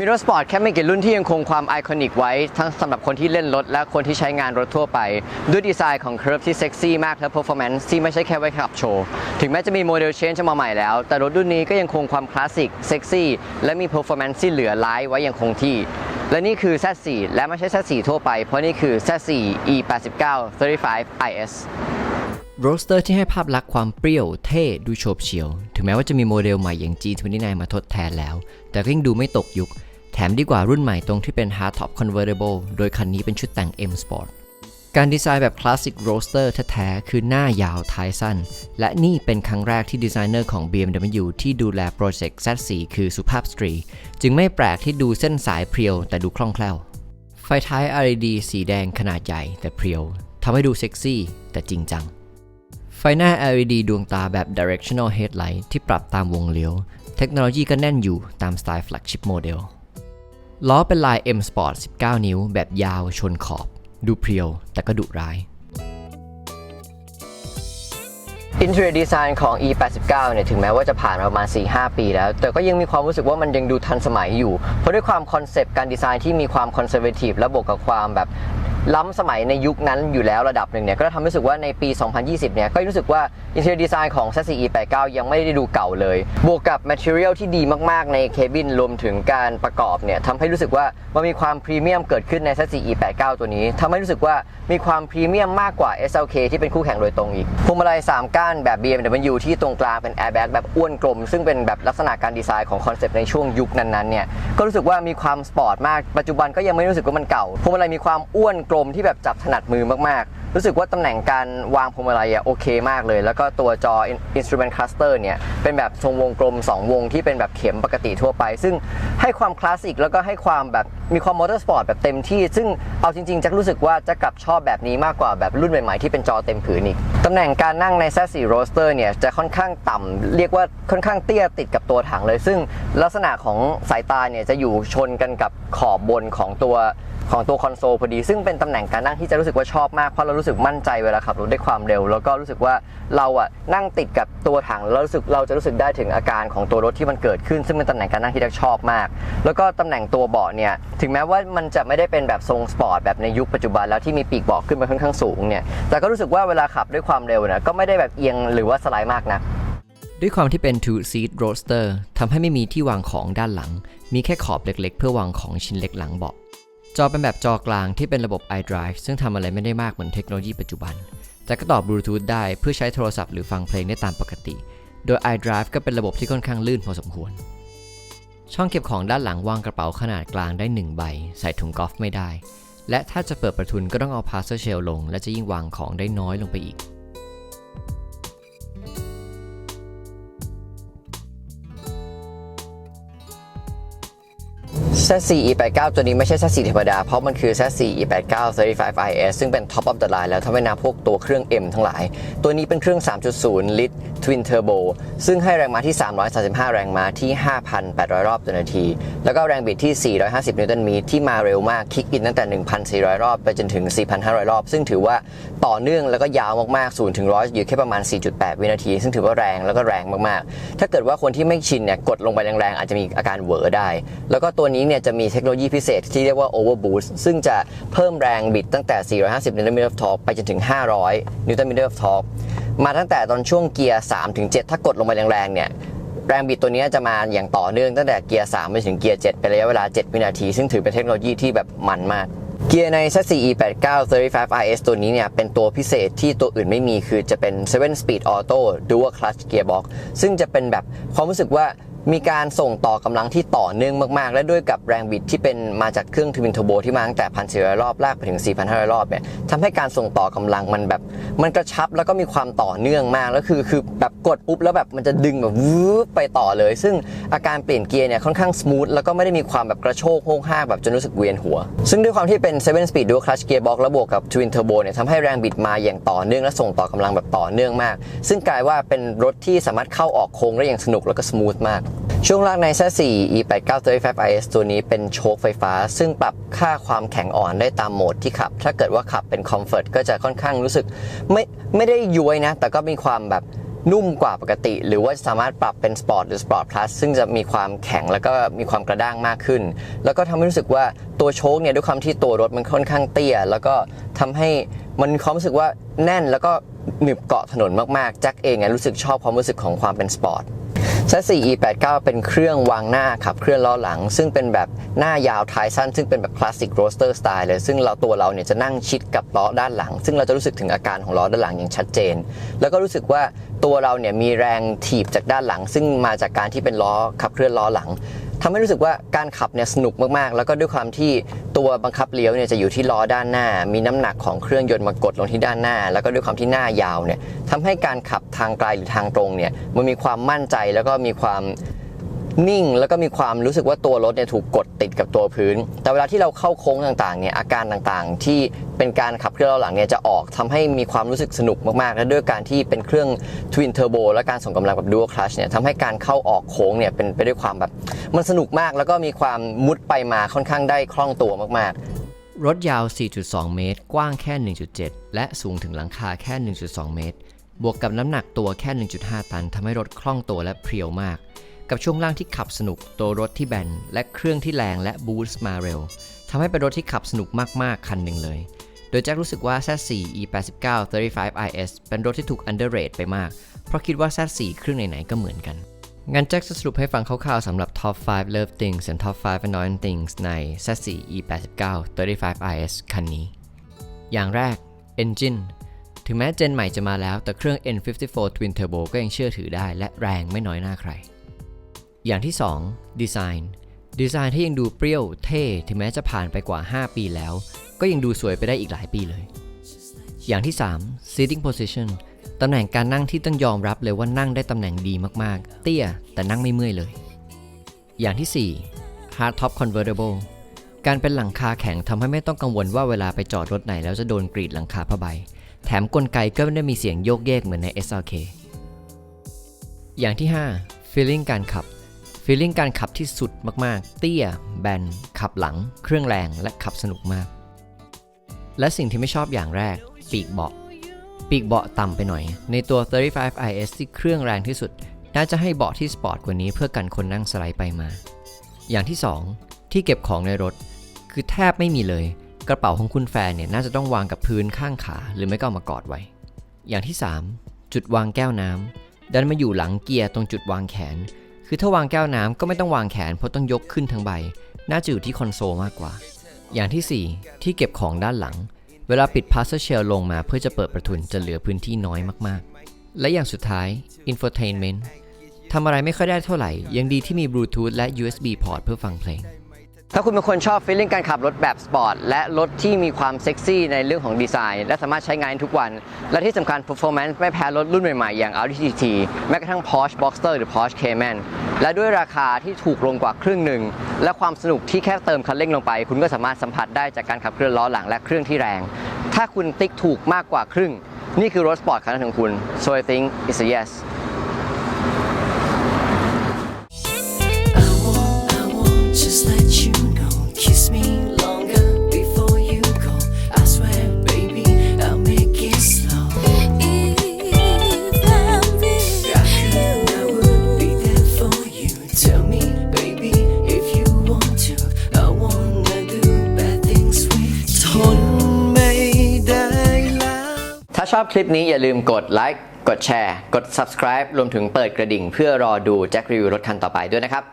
มิโรสปอร์ตแค่ไม่กี่รุ่นที่ยังคงความไอคอนิกไว้ ทั้งสำหรับคนที่เล่นรถ และคนที่ใช้งานรถทั่วไป ด้วยดีไซน์ของเค r ร์ฟที่เซ็กซี่มากและ performance ที่ไม่ใช่แค่ไว้ขับโชว์ ถึงแม้จะมีโมเดลเชนจะมาใหม่แล้ว แต่รถรุ่นนี้ก็ยังคงความคลาสสิกเซ็กซี่และมี performance ที่เหลือหลายไว้อย่างคงที่ และนี่คือ Z4 และไม่ใช่ Z4 ทั่วไป เพราะนี่คือ Z4 E89 35 IS โรสเตอร์ที่ให้ภาพลักษณ์ความเปรี้ยวเท่ดูโฉบเฉี่ยว ถึงแม้ว่าจะมีโมเดลใหม่อย่าง G29 มาทดแทนแล้ว แต่ก็ยังดูไม่ตกยุค ถมดีกว่ารุ่นใหม่ตรงที่เป็น Hardtop Convertible โดยคันนี้เป็นชุดแต่ง M Sport การดีไซน์แบบคลาสสิกโรสเตอร์แท้ๆคือหน้ายาวท้ายสั้น และนี่เป็นครั้งแรกที่ดีไซเนอร์ของ BMW ที่ดูแลโปรเจกต์ Z4 คือสุภาพสตรี จึงไม่แปลกที่ดูเส้นสายเพรียวแต่ดูคล่องแคล่ว ไฟท้าย LED สีแดงขนาดใหญ่แต่เพรียวทำให้ดูเซ็กซี่แต่จริงจัง ไฟหน้า LED ดวงตาแบบ directional headlight ที่ปรับตามวงเลี้ยว เทคโนโลยีก็แน่นอยู่ตามสไตล์ flagship model ล้อเป็นลาย M Sport 19 นิ้ว แบบยาวชนขอบ ดูเพรียว แต่ก็ดุร้าย อินเทอร์ดีไซน์ของ E89 เนี่ยถึงแม้ว่าจะผ่านมาประมาณ 4-5 ปีแล้ว แต่ก็ยังมีความรู้สึกว่ามันยังดูทันสมัยอยู่ เพราะด้วยความคอนเซปต์การดีไซน์ที่มีความคอนเซอร์เวทีฟและบวกกับความแบบ ล้ำสมัยในยุคนั้นอยู่แล้วระดับหนึ่งเนี่ยก็ทำให้รู้สึกว่าในปี 2020 เนี่ยก็รู้สึกว่า Interior Design ของ z 4 E89 ยังไม่ได้ดูเก่าเลย บวกกับ Material ที่ดีมาก ๆ ในเคบินรวมถึงการประกอบเนี่ยทำให้รู้สึกว่ามันมีความพรีเมียมเกิดขึ้นใน z 4 E89 ตัวนี้ทำให้รู้สึกว่ามีความพรีเมียมมากกว่า SLK ที่เป็นคู่แข่งโดยตรงอีกพวงมาลัย3ก้านแบบ BMW ที่ตรงกลางเป็น airbag แบบอ้วนกลม ซึ่งเป็นแบบลักษณะการดีไซน์ของคอนเซปต์ในช่วงยุคนั้นๆเนี่ยก็รู้สึกว่ามีความสปอร์ตมากปัจจุบันก็ยังไม่รู้สึกว่ามันเก่าพวงมาลัยมีความอ้วนกลมที่แบบจับถนัดมือมากๆ รู้สึกว่าตำแหน่งการวางพวงมาลัยอะโอเคมากเลย แล้วก็ตัวจอ instrument cluster เนี่ย เป็นแบบทรงวงกลม 2 วงที่เป็นแบบเข็มปกติทั่วไป ซึ่งให้ความคลาสสิกแล้วก็ให้ความแบบมีความมอเตอร์สปอร์ตแบบเต็มที่ ซึ่งเอาจริงๆจะรู้สึกว่าจะกลับชอบแบบนี้มากกว่าแบบรุ่นใหม่ๆที่เป็นจอเต็มผืนอีกตำแหน่งการนั่งใน Z4 Roadster เนี่ยจะค่อนข้างต่ำเรียกว่าค่อนข้างเตี้ยติดกับตัวถังเลย ซึ่งลักษณะของสายตาเนี่ยจะอยู่ชนกันกับขอบบนของตัว ของตัวคอนโซลพอดี ซึ่งเป็นตำแหน่งการนั่งที่จะรู้สึกว่าชอบมากเพราะเรารู้สึกมั่นใจเวลาขับรถด้วยความเร็ว แล้วก็รู้สึกว่าเราอะนั่งติดกับตัวถังแล้วรู้สึกเราจะรู้สึกได้ถึงอาการของตัวรถที่มันเกิดขึ้น ซึ่งเป็นตำแหน่งการนั่งที่เราชอบมาก แล้วก็ตำแหน่งตัวเบาะเนี่ยถึงแม้ว่ามันจะไม่ได้เป็นแบบทรงสปอร์ตแบบในยุคปัจจุบันแล้วที่มีปีกเบาะขึ้นไปค่อนข้างสูงเนี่ยแต่ก็รู้สึกว่าเวลาขับด้วยความเร็วเนี่ยก็ไม่ได้แบบเอียงหรือว่าสไลด์มากนะด้วยความที่เป็น two seat roadster ทำให้ไม่มีที่วางของด้านหลัง มีแค่ขอบเล็กๆ เพื่อวางของชิ้นเล็กหลังเบาะ จอเป็นแบบจอกลางที่เป็นระบบ iDrive ซึ่งทำอะไรไม่ได้มากเหมือนเทคโนโลยีปัจจุบัน แต่ก็ตอบบลูทูธได้เพื่อใช้โทรศัพท์หรือฟังเพลงได้ตามปกติ โดย iDrive ก็เป็นระบบที่ค่อนข้างลื่นพอสมควร ช่องเก็บของด้านหลังวางกระเป๋าขนาดกลางได้ 1 ใบ ใส่ถุงกอล์ฟไม่ได้ และถ้าจะเปิดประทุนก็ต้องเอา parcel shell ลง และจะยิ่งวางของได้น้อยลงไปอีก Z4 E89 ตัวนี้ไม่ใช่ Z4 ธรรมดา เพราะมันคือ Z4 E89 35 IS ซึ่งเป็น Top of the line แล้วถ้าไม่นับพวกตัวเครื่อง M ทั้งหลาย ตัวนี้เป็นเครื่อง 3.0 ลิตร Twin Turbo ซึ่งให้แรงม้าที่ 335 แรงม้าที่ 5,800 รอบต่อนาที แล้วก็แรงบิดที่ 450 นิวตันเมตรที่มาเร็วมาก คิกอินตั้งแต่ 1,400 รอบ ไปจนถึง 4,500 รอบ ซึ่งถือว่าต่อเนื่องแล้วก็ยาวมากๆ0ถึง100อยู่แค่ประมาณ 4.8 วินาที ซึ่งถือว่าแรงแล้วก็แรงมากๆ ถ้าเกิดว่าคนที่ไม่ชินเนี่ยกดลงไปแรงๆอาจจะมีอาการเหวอได้ แล้วก็ตัวนี้เนี่ยจะมีเทคโนโลยีพิเศษที่เรียกว่า Overboost ซึ่งจะเพิ่มแรงบิดตั้งแต่ 450 นิวตันเมตร of torque ไปจนถึง 500 นิวตันเมตร of torque มาตั้งแต่ตอนช่วงเกียร์3ถึง7ถ้ากดลงไปแรงๆเนี่ยแรงบิดตัวนี้จะมาอย่างต่อเนื่องตั้งแต่เกียร์3ไปถึงเกียร์7เป็นระยะเวลา 7 วินาที ซึ่งถือเป็นเทคโนโลยีที่แบบมันมากเกียร์ใน Z4 E89 35 RS ตัวนี้เนี่ย เป็นตัวพิเศษที่ตัวอื่นไม่มีคือจะเป็น 7 Speed Auto Dual Clutch Gearbox ซึ่งจะเป็นแบบความรู้สึกว่า มีการส่งต่อกำลังที่ต่อเนื่องมากๆ และด้วยกับแรงบิดที่เป็นมาจากเครื่องทวินเทอร์โบที่มาตั้งแต่1,400รอบลากไปถึง 4,500 รอบเนี่ยทำให้การส่งต่อกำลังมันแบบ มันกระชับแล้วก็มีความต่อเนื่องมากแล้วคือคือแบบกดปุ๊บแล้วแบบมันจะดึงแบบวืบไปต่อเลย ซึ่งอาการเปลี่ยนเกียร์เนี่ยค่อนข้างสมูทแล้วก็ไม่ได้มีความแบบกระโชกโห้งห้ากแบบจนรู้สึกเวียนหัว ซึ่งด้วยความที่เป็น7 Speed Dual Clutch Gearbox และบวกกับ Twin Turbo เนี่ยทำให้แรงบิดมาอย่างต่อเนื่องและส่งต่อกำลังแบบต่อเนื่องมาก ซึ่งกลายว่าเป็นรถที่สามารถเข้าออกโค้งได้อย่างสนุกแล้วก็สมูทมากช่วงล่างใน Z4 E89 35 IS ตัวนี้เป็นโชคไฟฟ้า ซึ่งปรับค่าความแข็งอ่อนได้ตามโหมดที่ขับ ถ้าเกิดว่าขับเป็น Comfort ก็จะค่อนข้างรู้สึกไม่ไม่ได้ย้วยนะ แต่ก็มีความแบบนุ่มกว่าปกติ หรือว่าสามารถปรับเป็นสปอร์ตหรือสปอร์ตพลัสซึ่งจะมีความแข็งแล้วก็มีความกระด้างมากขึ้น แล้วก็ทำให้รู้สึกว่าตัวโชคเนี่ยด้วยความที่ตัวรถมันค่อนข้างเตี้ย แล้วก็ทำให้มันมีความรู้สึกว่าแน่นแล้วก็หนึบเกาะถนนมากๆแจ็คเองอะรู้สึกชอบความรู้สึกของความเป็นสปอร์ต เซสซี่ E89 เป็นเครื่องวางหน้าขับเคลื่อนล้อหลัง ซึ่งเป็นแบบหน้ายาวท้ายสั้น ซึ่งเป็นแบบคลาสสิกโรสเตอร์สไตล์เลย ซึ่งเราตัวเราเนี่ยจะนั่งชิดกับล้อด้านหลัง ซึ่งเราจะรู้สึกถึงอาการของล้อด้านหลังอย่างชัดเจน แล้วก็รู้สึกว่าตัวเราเนี่ยมีแรงถีบจากด้านหลัง ซึ่งมาจากการที่เป็นล้อขับเคลื่อนล้อหลัง ทำให้รู้สึกว่าการขับเนี่ยสนุกมากๆ แล้วก็ด้วยความที่ตัวบังคับเลี้ยวเนี่ยจะอยู่ที่ล้อด้านหน้า มีน้ำหนักของเครื่องยนต์มากดลงที่ด้านหน้า แล้วก็ด้วยความที่หน้ายาวเนี่ยทำให้การขับทางไกลหรือทางตรงเนี่ยมันมีความมั่นใจแล้วก็มีความ นิ่งแล้วก็มีความรู้สึกว่าตัวรถเนี่ยถูกกดติดกับตัวพื้น แต่เวลาที่เราเข้าโค้งต่างๆเนี่ยอาการต่างๆ ที่เป็นการขับเคลื่อนล้อหลังเนี่ยจะออกทำให้มีความรู้สึกสนุกมากๆ และด้วยการที่เป็นเครื่อง Twin Turbo และการส่งกำลังแบบ Dual Clutch เนี่ยทำให้การเข้าออกโค้งเนี่ยเป็นไปด้วยความแบบมันสนุกมากแล้วก็มีความมุดไปมาค่อนข้างได้คล่องตัวมากๆรถยาว 4.2 เมตร กว้างแค่ 1.7 และสูงถึงหลังคาแค่ 1.2 เมตร บวกกับน้ำหนักตัวแค่ 1.5 ตัน ทำให้รถคล่องตัวและเพรียวมาก กับช่วงล่างที่ขับสนุก ตัวรถที่แบน และเครื่องที่แรงและบูสต์มาเร็วทำให้เป็นรถที่ขับสนุกมาก ๆ คันหนึ่งเลย โดยแจ็ครู้สึกว่า Z4 E89 35IS เป็นรถที่ถูก underrate ไปมาก เพราะคิดว่า Z4 เครื่องไหน ๆ ก็เหมือนกัน งั้นแจ็คจะสรุปให้ฟังคร่าวๆสำหรับ Top 5 Love Things and Top 5 Annoying Things ใน Z4 E89 35IS คันนี้ อย่างแรก Engine ถึงแม้เจนใหม่จะมาแล้วแต่เครื่อง N54 Twin Turbo ก็ยังเชื่อถือได้และแรงไม่น้อยหน้าใคร อย่างที่2 Design ดีไซน์ที่ยังดูเปรี้ยวเท่ถึงแม้จะผ่านไปกว่า 5 ปีแล้ว ก็ยังดูสวยไปได้อีกหลายปีเลย อย่างที่ 3 Seating Position ตำแหน่งการนั่งที่ต้องยอมรับเลยว่านั่งได้ตำแหน่งดีมากๆ เตี้ยแต่นั่งไม่เมื่อยเลย อย่างที่ 4 Hard Top Convertible การเป็นหลังคาแข็งทำให้ไม่ต้องกังวลว่าเวลาไปจอดรถไหนแล้วจะโดนกรีดหลังคาผ้าใบ แถมกลไกก็ไม่ได้มีเสียงโยกเยกเหมือนใน SLK อย่างที่ 5 Feeling การขับ Feeling การขับที่สุดมากๆ เตี้ย แบน ขับหลัง เครื่องแรง และขับสนุกมาก และสิ่งที่ไม่ชอบอย่างแรก ปีกเบาะ ปีกเบาะต่ำไปหน่อย ในตัว 35IS ที่เครื่องแรงที่สุด น่าจะให้เบาะที่สปอร์ตกว่านี้เพื่อกันคนนั่งสไลด์ไปมา อย่างที่ 2 ที่เก็บของในรถ คือแทบไม่มีเลย กระเป๋าของคุณแฟนเนี่ยน่าจะต้องวางกับพื้นข้างขา หรือไม่ก็ามากอดไว้ อย่างที่ 3 จุดวางแก้วน้ำดันมาอยู่หลังเกียร์ตรงจุดวางแขน คือถ้าวางแก้วน้ำก็ไม่ต้องวางแขนเพราะต้องยกขึ้นทั้งใบ น่าจะอยู่ที่คอนโซลมากกว่า อย่างที่ 4 ที่เก็บของด้านหลัง เวลาปิดพาสเซอร์เชลลงมาเพื่อจะเปิดประทุนจะเหลือพื้นที่น้อยมากๆ และอย่างสุดท้าย Infotainment ทำอะไรไม่ค่อยได้เท่าไหร่ ยังดีที่มีบลูทูธและ USB port เพื่อฟังเพลง ถ้าคุณเป็นคนชอบฟีลลิ่งการขับรถแบบสปอร์ตและรถที่มีความเซ็กซี่ในเรื่องของดีไซน์ และสามารถใช้งานทุกวัน และที่สำคัญ performance ไม่แพ้รถรุ่นใหม่ๆ อย่าง Audi TT แม้กระทั่ง Porsche Boxster หรือ Porsche Cayman และด้วยราคาที่ถูกลงกว่าครึ่งหนึ่ง และความสนุกที่แค่เติมคันเร่งลงไป คุณก็สามารถสัมผัสได้จากการขับเคลื่อนล้อหลังและเครื่องที่แรง ถ้าคุณติ๊กถูกมากกว่าครึ่ง นี่คือรถสปอร์ตคันนั้นของคุณ so I think it's a yes อบคลิปนี้อย่าลืมกดไลค์ กดแชร์ กด subscribe รวมถึงเปิดกระดิ่ง เพื่อรอดูแจ็ครีวิวรถคันต่อไปด้วยนะครับ